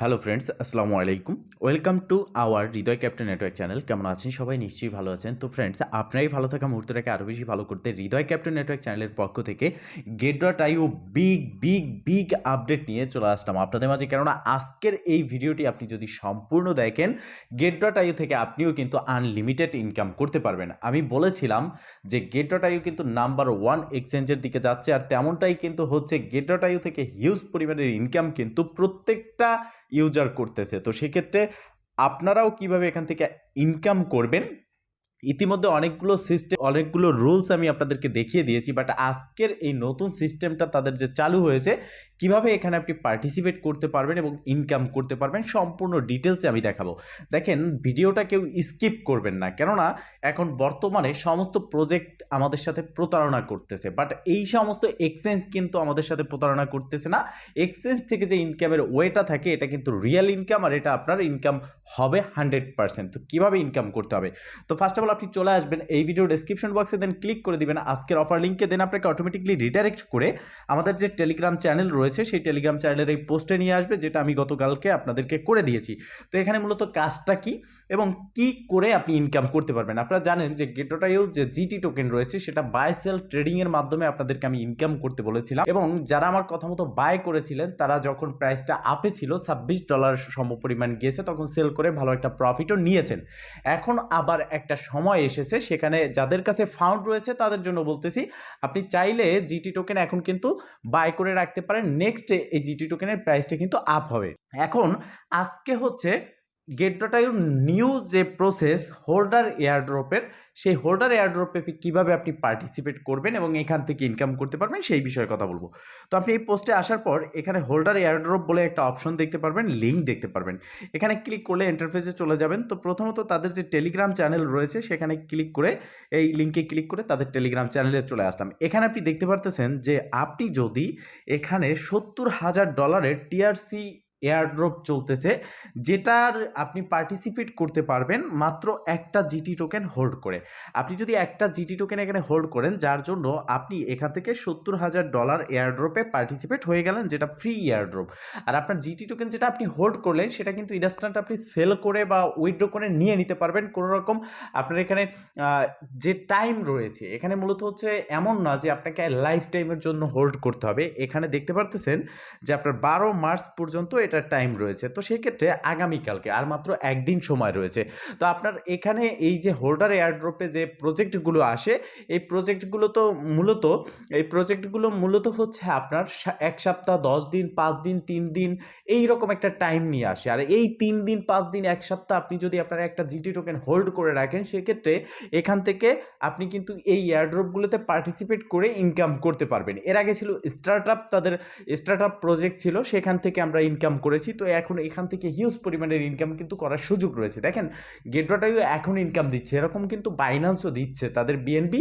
Hello friends আসসালামু আলাইকুম welcome to our Hridoy captain network channel কেমন আছেন? সবাই নিশ্চয়ই ভালো আছেন। তো ফ্রেন্ডস আপনারাই ভালো থাকা মুহূর্তটাকে আরও বেশি ভালো করতে হৃদয় ক্যাপ্টেন নেটওয়ার্ক চ্যানেলের পক্ষ থেকে gate dot io big big big update নিয়ে চলে আসলাম আপনাদের মাঝে। কেননা আজকের এই ভিডিওটি আপনি যদি সম্পূর্ণ দেখেন গেট ডট আইও থেকে আপনিও কিন্তু আনলিমিটেড ইনকাম করতে পারবেন। আমি বলেছিলাম যে গেট ডট আইও কিন্তু নাম্বার ওয়ান এক্সচেঞ্জের দিকে যাচ্ছে, আর তেমনটাই কিন্তু হচ্ছে গেট ডট আইও থেকে হিউজ পরিমাণের ইনকাম কিন্তু প্রত্যেকটা ইউজার করতেছে। তো সেক্ষেত্রে আপনারাও কীভাবে এখান থেকে ইনকাম করবেন ইতিমধ্যে অনেকগুলো সিস্টেম অনেকগুলো রুলস আমি আপনাদেরকে দেখিয়ে দিয়েছি বাট আজকের এই নতুন সিস্টেমটা তাদের যে চালু হয়েছে, কীভাবে এখানে আপনি পার্টিসিপেট করতে পারবেন এবং ইনকাম করতে পারবেন, সম্পূর্ণ ডিটেলসে আমি দেখাবো। দেখেন ভিডিওটা কেউ স্কিপ করবেন না, কেননা এখন বর্তমানে সমস্ত প্রজেক্ট আমাদের সাথে প্রতারণা করতেছে বাট এই সমস্ত এক্সচেঞ্জ কিন্তু আমাদের সাথে প্রতারণা করতেছে না। এক্সচেঞ্জ থেকে যে ইনকামের ওয়েটা থাকে, এটা কিন্তু রিয়েল ইনকাম আর এটা আপনার ইনকাম হবে হান্ড্রেড পার্সেন্ট তো কীভাবে ইনকাম করতে হবে? তো ফার্স্ট অফ অল আপনি চলে আসবেন এই ভিডিও ডেসক্রিপশন বক্সে দেন ক্লিক করে দিবেন। আজকের অফার লিঙ্কে দেন আপনাকে অটোমেটিকলি রিডাইরেক্ট করে আমাদের যে টেলিগ্রাম চ্যানেল রয়েছে, সেই টেলিগ্রাম চ্যানেলের এই পোস্টে নিয়ে আসবে, যেটা আমি গতকালকে আপনাদেরকে করে দিয়েছি। তো এখানে মূলত কাজটা কি এবং কি করে আপনি ইনকাম করতে পারবেন? আপনারা জানেন যে গেটোটাইও যে জিটি টোকেন রয়েছে, সেটা বাই সেল ট্রেডিংয়ের মাধ্যমে আপনাদেরকে আমি ইনকাম করতে বলেছিলাম এবং যারা আমার কথা মতো বাই করেছিলেন, তারা যখন প্রাইসটা আপে ছিল, ছাব্বিশ ডলার সম পরিমাণ গিয়েছে তখন সেল করে ভালো একটা প্রফিটও নিয়েছেন। এখন আবার একটা সময় এসেছে, সেখানে যাদের কাছে ফাউন্ড রয়েছে তাদের জন্য বলতেছি, আপনি চাইলে জিটি টোকেন এখন কিন্তু বাই করে রাখতে পারেন। নেক্সট এই জিটি টোকেনের প্রাইসটা কিন্তু আপ হবে। এখন আজকে হচ্ছে গেট ডটাইউ নিউ যে প্রসেস হোল্ডার এয়ারড্রপের সেই হোল্ডার এয়ারড্রপে কীভাবে আপনি পার্টিসিপেট করবেন এবং এখান থেকে ইনকাম করতে পারবেন সেই বিষয়ে কথা বলব। তো আপনি এই পোস্টে আসার পর এখানে হোল্ডার এয়ারড্রপ বলে একটা অপশন দেখতে পারবেন লিঙ্ক দেখতে পারবেন। এখানে ক্লিক করলে ইন্টারফেসে চলে যাবেন। তো প্রথমত তাদের যে টেলিগ্রাম চ্যানেল রয়েছে, সেখানে ক্লিক করে, এই লিঙ্কে ক্লিক করে তাদের টেলিগ্রাম চ্যানেলে চলে আসলাম। এখানে আপনি দেখতে পারতেছেন যে আপনি যদি এখানে সত্তর হাজার ডলারের টিআরসি এয়ারড্রপ চলতেছে, যেটার আপনি পার্টিসিপেট করতে পারবেন মাত্র একটা জিটি টোকেন হোল্ড করে। আপনি যদি একটা জিটি টোকেন এখানে হোল্ড করেন, যার জন্য আপনি এখান থেকে সত্তর হাজার ডলার এয়ারড্রপে পার্টিসিপেট হয়ে গেলেন, যেটা ফ্রি এয়ারড্রপ আর আপনার জিটি টোকেন যেটা আপনি হোল্ড করলেন, সেটা কিন্তু ইনস্ট্যান্ট আপনি সেল করে বা উইথড্র করে নিয়ে নিতে পারবেন। কোনো রকম আপনার এখানে যে টাইম রয়েছে, এখানে মূলত হচ্ছে এমন না যে আপনাকে লাইফ টাইমের জন্য হোল্ড করতে হবে। এখানে দেখতে পারতেছেন যে আপনার বারো মার্চ পর্যন্ত এটার টাইম রয়েছে। তো সেক্ষেত্রে আগামীকালকে আর মাত্র একদিন সময় রয়েছে। তো আপনার এখানে এই যে হোল্ডার এয়ারড্রপে যে প্রজেক্টগুলো আসে, এই প্রজেক্টগুলো তো মূলত, এই প্রজেক্টগুলো মূলত হচ্ছে আপনার এক সপ্তাহ, দশ দিন, পাঁচ দিন, তিন দিন, এই রকম একটা টাইম নিয়ে আসে। আর এই তিন দিন, পাঁচ দিন, এক সপ্তাহ আপনি যদি আপনার একটা জিটি টোকেন হোল্ড করে রাখেন, সেক্ষেত্রে এখান থেকে আপনি কিন্তু এই এয়ারড্রপগুলোতে পার্টিসিপেট করে ইনকাম করতে পারবেন। এর আগে ছিল স্টার্ট আপ তাদের স্টার্ট আপ প্রজেক্ট ছিল, সেখান থেকে আমরা ইনকাম করেছি, তো এখন এখান থেকে হিউজ পরিমাণের ইনকাম কিন্তু করার সুযোগ রয়েছে। দেখেন গেটওয়াটাইও এখন ইনকাম দিচ্ছে, এরকম কিন্তু বাইন্যান্সও দিচ্ছে। তাদের বিএনপি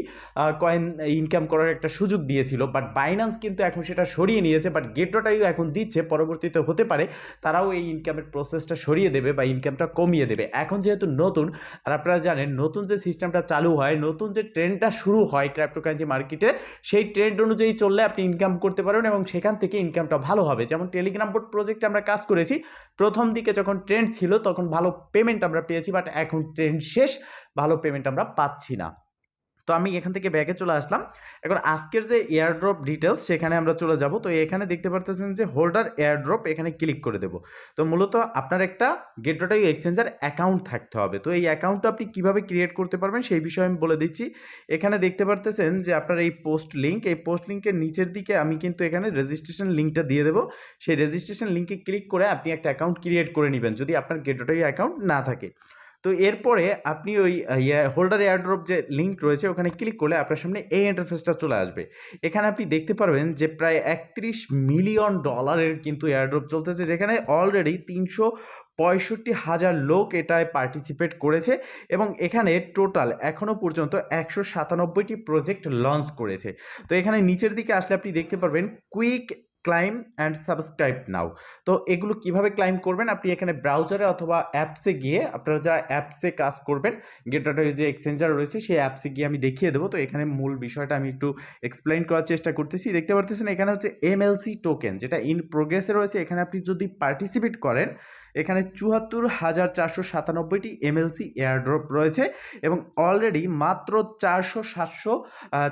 কয়েন ইনকাম করার একটা সুযোগ দিয়েছিল বাট বাইন্যান্স কিন্তু এখন সেটা সরিয়ে নিয়েছে বাট গেটওয়াটাইও এখন দিচ্ছে, পরবর্তীতে হতে পারে তারাও এই ইনকামের প্রসেসটা সরিয়ে দেবে বা ইনকামটা কমিয়ে দেবে। এখন যেহেতু নতুন, আর আপনারা জানেন, নতুন যে সিস্টেমটা চালু হয়, নতুন যে ট্রেন্ডটা শুরু হয় ক্র্যাপ্টোকারেন্সি মার্কেটে সেই ট্রেন্ড অনুযায়ী চললে আপনি ইনকাম করতে পারেন এবং সেখান থেকে ইনকামটা ভালো হবে। যেমন টেলিগ্রাম বোর্ড প্রজেক্টে আমরা কাজ করেছি। প্রথম দিকে যখন ট্রেন্ড ছিল তখন ভালো পেমেন্ট আমরা পেয়েছি বাট এখন ট্রেন্ড শেষ, ভালো পেমেন্ট আমরা পাচ্ছি না। তো আমি এখান থেকে ব্যাগে চলে আসলাম। এখন আজকের যে এয়ারড্রপ ডিটেলস সেখানে আমরা চলে যাব। তো এখানে দেখতে পারতেছেন যে হোল্ডার এয়ারড্রপ এখানে ক্লিক করে দেব। তো মূলত আপনার একটা গেটওয়াটাই এক্সচেঞ্জার অ্যাকাউন্ট থাকতে হবে। তো এই অ্যাকাউন্টটা আপনি কীভাবে ক্রিয়েট করতে পারবেন সেই বিষয়ে আমি বলে দিচ্ছি। এখানে দেখতে পারতেছেন যে আপনার এই পোস্ট লিঙ্ক এই পোস্ট লিঙ্কের নিচের দিকে আমি কিন্তু এখানে রেজিস্ট্রেশন লিঙ্কটা দিয়ে দেবো। সেই রেজিস্ট্রেশন লিঙ্কে ক্লিক করে আপনি একটা অ্যাকাউন্ট ক্রিয়েট করে নেবেন যদি আপনার গেটওয়াটাই অ্যাকাউন্ট না থাকে। তো এরপরে আপনি ওই হোল্ডার এয়ারড্রপ যে লিঙ্ক রয়েছে, ওখানে ক্লিক করলে আপনার সামনে এই ইন্টারফেসটা চলে আসবে। এখানে আপনি দেখতে পারবেন যে প্রায় একত্রিশ মিলিয়ন ডলারের কিন্তু এয়ারড্রপ চলতেছে, যেখানে অলরেডি তিনশো পঁয়ষট্টি হাজার লোক এটায় পার্টিসিপেট করেছে এবং এখানে টোটাল এখনও পর্যন্ত একশো সাতানব্বইটি প্রজেক্ট লঞ্চ করেছে। তো এখানে নিচের দিকে আসলে আপনি দেখতে পারবেন quick claim and subscribe now তো এগুলো কীভাবে ক্লাইম করবেন? আপনি এখানে ব্রাউজারে অথবা অ্যাপসে গিয়ে আপনারা যারা অ্যাপসে কাজ করবেন গেটাটা যে এক্সচেঞ্জার রয়েছে, সেই অ্যাপসে গিয়ে আমি দেখিয়ে দেবো। তো এখানে মূল বিষয়টা আমি একটু এক্সপ্লেন করার চেষ্টা করতেছি। দেখতে পারতেছেন এখানে হচ্ছে এমএলসি টোকেন যেটা ইন প্রোগ্রেসে রয়েছে। এখানে আপনি যদি পার্টিসিপেট করেন এখানে চুয়াত্তর হাজার চারশো সাতানব্বইটি এমএলসি এয়ারড্রপ রয়েছে এবং অলরেডি মাত্র চারশো সাতশো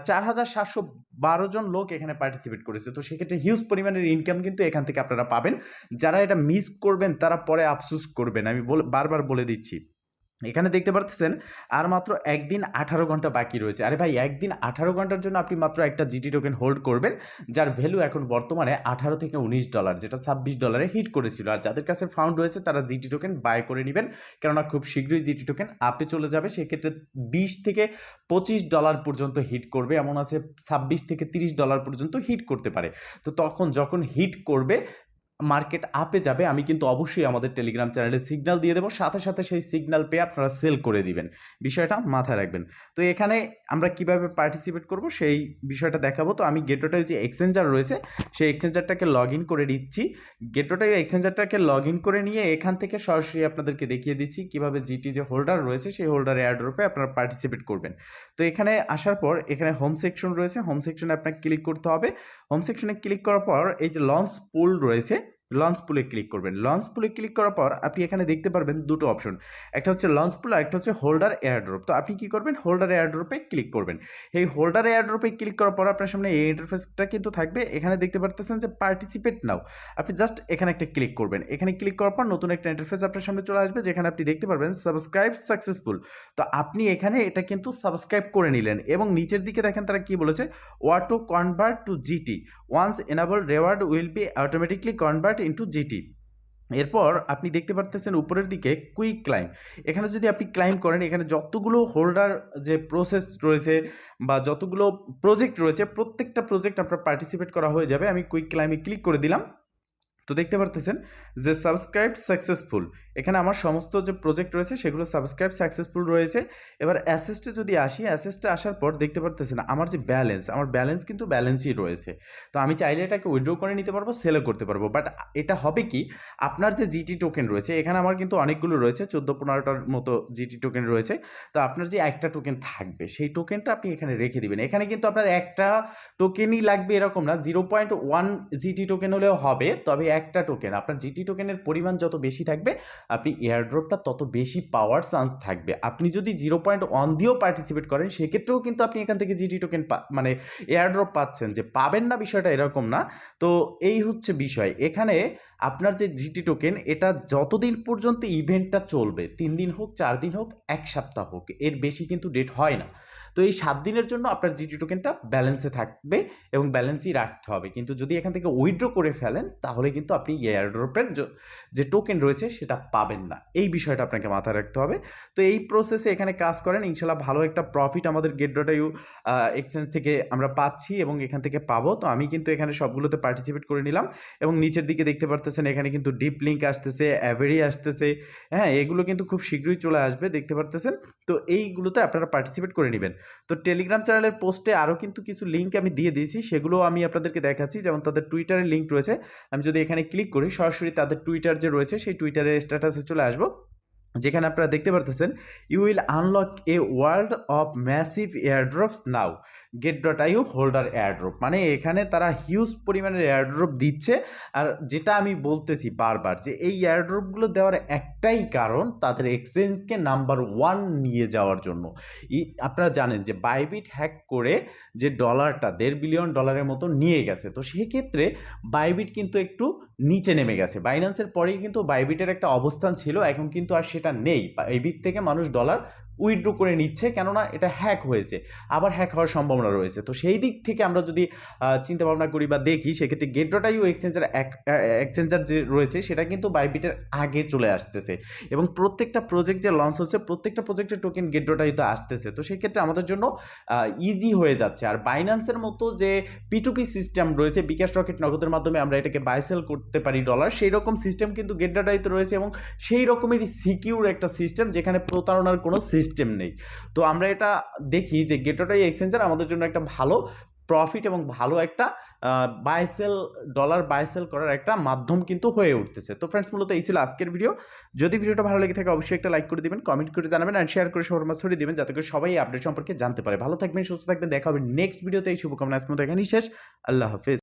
চার হাজার সাতশো বারো জন লোক এখানে পার্টিসিপেট করেছে। তো সেক্ষেত্রে হিউজ পরিমাণের ইনকাম কিন্তু এখান থেকে আপনারা পাবেন। যারা এটা মিস করবেন, তারা পরে আফসুস করবেন। আমি বারবার বলে দিচ্ছি। এখানে দেখতে পারতেছেন, আর মাত্র একদিন আঠারো ঘণ্টা বাকি রয়েছে। আরে ভাই, একদিন আঠারো ঘণ্টার জন্য আপনি মাত্র একটা জিটি টোকেন হোল্ড করবেন, যার ভ্যালু এখন বর্তমানে আঠারো থেকে উনিশ ডলার যেটা ছাব্বিশ ডলারে হিট করেছিল। আর যাদের কাছে ফাউন্ড রয়েছে, তারা জিটি টোকেন বাই করে নেবেন। কেননা খুব শীঘ্রই জিটি টোকেন আপে চলে যাবে। সেক্ষেত্রে বিশ থেকে পঁচিশ ডলার পর্যন্ত হিট করবে। এমন আছে ছাব্বিশ থেকে তিরিশ ডলার পর্যন্ত হিট করতে পারে। তো তখন যখন হিট করবে মার্কেট আপে যাবে, আমি কিন্তু অবশ্যই আমাদের টেলিগ্রাম চ্যানেলে সিগনাল দিয়ে দেবো। সাথে সাথে সেই সিগনাল পেয়ে আপনারা সেল করে দিবেন। বিষয়টা মাথায় রাখবেন। তো এখানে আমরা কীভাবে পার্টিসিপেট করব সেই বিষয়টা দেখাবো। তো আমি গেটোটাই যে এক্সচেঞ্জার রয়েছে, সেই এক্সচেঞ্জারটাকে লগ ইন করে দিচ্ছি গেটোটাই এক্সচেঞ্জারটাকে লগ ইন করে নিয়ে এখান থেকে সরাসরি আপনাদেরকে দেখিয়ে দিচ্ছি কীভাবে জিটি যে হোল্ডার রয়েছে, সেই হোল্ডার এয়ারড্রপে আপনারা পার্টিসিপেট করবেন। তো এখানে আসার পর এখানে হোম সেকশন রয়েছে। হোম সেকশনে আপনাকে ক্লিক করতে হবে। হোম সেকশনে ক্লিক করার পর এই যে লঞ্চ পুল রয়েছে লঞ্চ পুলে ক্লিক করবেন। লঞ্চ পুলে ক্লিক করার পর আপনি এখানে দেখতে পারবেন দুটো অপশন একটা হচ্ছে লঞ্চ পুল আর একটা হচ্ছে হোল্ডার এয়ারড্রপ তো আপনি কি করবেন? হোল্ডার এয়ারড্রপে ক্লিক করবেন। এই হোল্ডার এয়ারড্রপে ক্লিক করার পর আপনার সামনে এই ইন্টারফেসটা কিন্তু থাকবে। এখানে দেখতে পারতেছেন যে পার্টিসিপেট নাও আপনি জাস্ট এখানে একটা ক্লিক করবেন। এখানে ক্লিক করার পর নতুন একটা ইন্টারফেস আপনার সামনে চলে আসবে, যেখানে আপনি দেখতে পারবেন সাবস্ক্রাইব সাকসেসফুল তো আপনি এখানে এটা কিন্তু সাবস্ক্রাইব করে নিলেন এবং নিচের দিকে দেখেন তারা কি বলেছে? Auto convert to GT once enable reward will be automatically convert into GT এরপর আপনি দেখতে পারতেছেন উপরের দিকে কুইক ক্লাইম এখানে যদি আপনি ক্লাইম করেন, এখানে যতগুলো হোল্ডার যে প্রসেস রয়েছে বা যতগুলো প্রজেক্ট রয়েছে, প্রত্যেকটা প্রজেক্ট আপনার পার্টিসিপেট করা হয়ে যাবে। আমি কুইক ক্লাইমে ক্লিক করে দিলাম। তো দেখতে পারতেছেন যে সাবস্ক্রাইব সাকসেসফুল এখানে আমার সমস্ত যে প্রজেক্ট রয়েছে সেগুলো সাবস্ক্রাইব সাকসেসফুল রয়েছে। এবার অ্যাসেস্টে যদি আসি অ্যাসেস্টে আসার পর দেখতে পারতেছেন আমার যে ব্যালেন্স আমার ব্যালেন্স কিন্তু ব্যালেন্সই রয়েছে। তো আমি চাইলে এটাকে উইড্রো করে নিতে পারব সেলও করতে পারব। বাট এটা হবে কি, আপনার যে জিটি টোকেন রয়েছে, এখানে আমার কিন্তু অনেকগুলো রয়েছে, চোদ্দ পনেরোটার মতো জিটি টোকেন রয়েছে। তো আপনার যে একটা টোকেন থাকবে, সেই টোকেনটা আপনি এখানে রেখে দিবেন। এখানে কিন্তু আপনার একটা টোকেনই লাগবে এরকম না zero point one GT token হলেও হবে, তবে একটা টোকেন আপনার জিটি টোকেনের পরিমাণ যত বেশি থাকবে, আপনি এয়ারড্রপটা তত বেশি পাওয়ার চান্স থাকবে। আপনি যদি জিরো পয়েন্ট ওয়ান দিয়েও পার্টিসিপেট করেন, সেক্ষেত্রেও কিন্তু আপনি এখান থেকে জিটি টোকেন মানে এয়ারড্রপ পাচ্ছেন যে পাবেন না বিষয়টা এরকম না। তো এই হচ্ছে বিষয়। এখানে আপনার যে জিটি টোকেন এটা যতদিন পর্যন্ত ইভেন্টটা চলবে, তিন দিন হোক, চার দিন হোক, এক সপ্তাহ হোক, এর বেশি কিন্তু ডেট হয় না। তো এই সাত দিনের জন্য আপনার জিটি টোকেনটা ব্যালেন্সে থাকবে এবং ব্যালেন্সই রাখতে হবে। কিন্তু যদি এখান থেকে উইথড্র করে ফেলেন, তাহলে কিন্তু আপনি এয়ারড্রপের যে টোকেন রয়েছে সেটা পাবেন না। এই বিষয়টা আপনাকে মাথায় রাখতে হবে। তো এই প্রসেসে এখানে কাজ করেন ইনশাল্লাহ ভালো একটা প্রফিট আমাদের গেট ডট ইউ এক্সচেঞ্জ থেকে আমরা পাচ্ছি এবং এখান থেকে পাবো। তো আমি কিন্তু এখানে সবগুলোতে পার্টিসিপেট করে নিলাম এবং নিচের দিকে দেখতে পারতেছেন এখানে কিন্তু ডিপ লিঙ্ক আসতেছে অ্যাভেরি আসতেছে। হ্যাঁ এগুলো কিন্তু খুব শীঘ্রই চলে আসবে, দেখতে পারতেছেন। তো এইগুলোতে আপনারা পার্টিসিপেট করে নেবেন। তো টেলিগ্রাম চ্যানেলের পোস্টে আরও কিন্তু কিছু লিঙ্ক আমি দিয়ে দিয়েছি, সেগুলো আমি আপনাদেরকে দেখাচ্ছি। যেমন তাদের টুইটারের লিঙ্ক রয়েছে। আমি যদি এখানে ক্লিক করি, সরাসরি তাদের টুইটার যে রয়েছে, সেই টুইটারের স্ট্যাটাসে চলে আসব। যেখানে আপনারা দেখতে পারতেছেন you will unlock a world of massive airdrops now gate dot io holder airdrop মানে এখানে তারা হিউজ পরিমাণের এয়ারড্রপ দিচ্ছে। আর যেটা আমি বলতেছি বারবার যে এই এয়ারড্রপগুলো দেওয়ার একটাই কারণ তাদের এক্সচেঞ্জকে নাম্বার ওয়ান নিয়ে যাওয়ার জন্য। আপনারা জানেন যে বাইবিট হ্যাক করে যে ডলারটা দেড় বিলিয়ন ডলারের মতো নিয়ে গেছে। তো সেক্ষেত্রে বাইবিট কিন্তু একটু নিচে নেমে গেছে। বাইন্যান্সের পরেই কিন্তু বাইবিটের একটা অবস্থান ছিল, এখন কিন্তু আর সেটা নেই। বাইবিট থেকে মানুষ ডলার উইথড্র করে নিচ্ছে, কেননা এটা হ্যাক হয়েছে, আবার হ্যাক হওয়ার সম্ভাবনা রয়েছে। তো সেই দিক থেকে আমরা যদি চিন্তা ভাবনা করি বা দেখি, সেক্ষেত্রে gate dot io exchanger exchanger যে রয়েছে, সেটা কিন্তু বাইবিটের আগে চলে আসতেছে। এবং প্রত্যেকটা প্রজেক্ট যে লঞ্চ হচ্ছে, প্রত্যেকটা প্রজেক্টের টোকেন গেট ডট আইউতে আসতেছে। তো সেক্ষেত্রে আমাদের জন্য ইজি হয়ে যাচ্ছে। আর বাইন্যান্সের মতো যে পিটুপি সিস্টেম রয়েছে, বিকাশ রকেট নগদের মাধ্যমে আমরা এটাকে বাইসেল করতে পারি ডলার সেই রকম সিস্টেম কিন্তু গেট ডট রয়েছে এবং সেই রকমেরই সিকিউর একটা সিস্টেম যেখানে প্রতারণার কোনো সিস্টেম নেই। তো আমরা এটা দেখি যে গেটোটাই এক্সচেঞ্জার আমাদের জন্য একটা ভালো প্রফিট এবং ভালো একটা বাইসেল ডলার বাইসেল করার একটা মাধ্যম কিন্তু হয়ে উঠতেছে। তো ফ্রেন্ডস মূলত এই ছিল আজকের ভিডিও যদি ভিডিওটা ভালো লেগে থাকে, অবশ্যই একটা লাইক করে দিবেন কমেন্ট করে জানাবেন আর শেয়ার করে সবার ছড়িয়ে দিবেন যাতে করে সবাই আপডেট সম্পর্কে জানতে পারে। ভালো থাকবেন, সুস্থ থাকবেন, দেখা হবে নেক্সট ভিডিওতে এই শুভকামনা আজকে মতো এখানেই শেষ। আল্লাহ হাফিজ।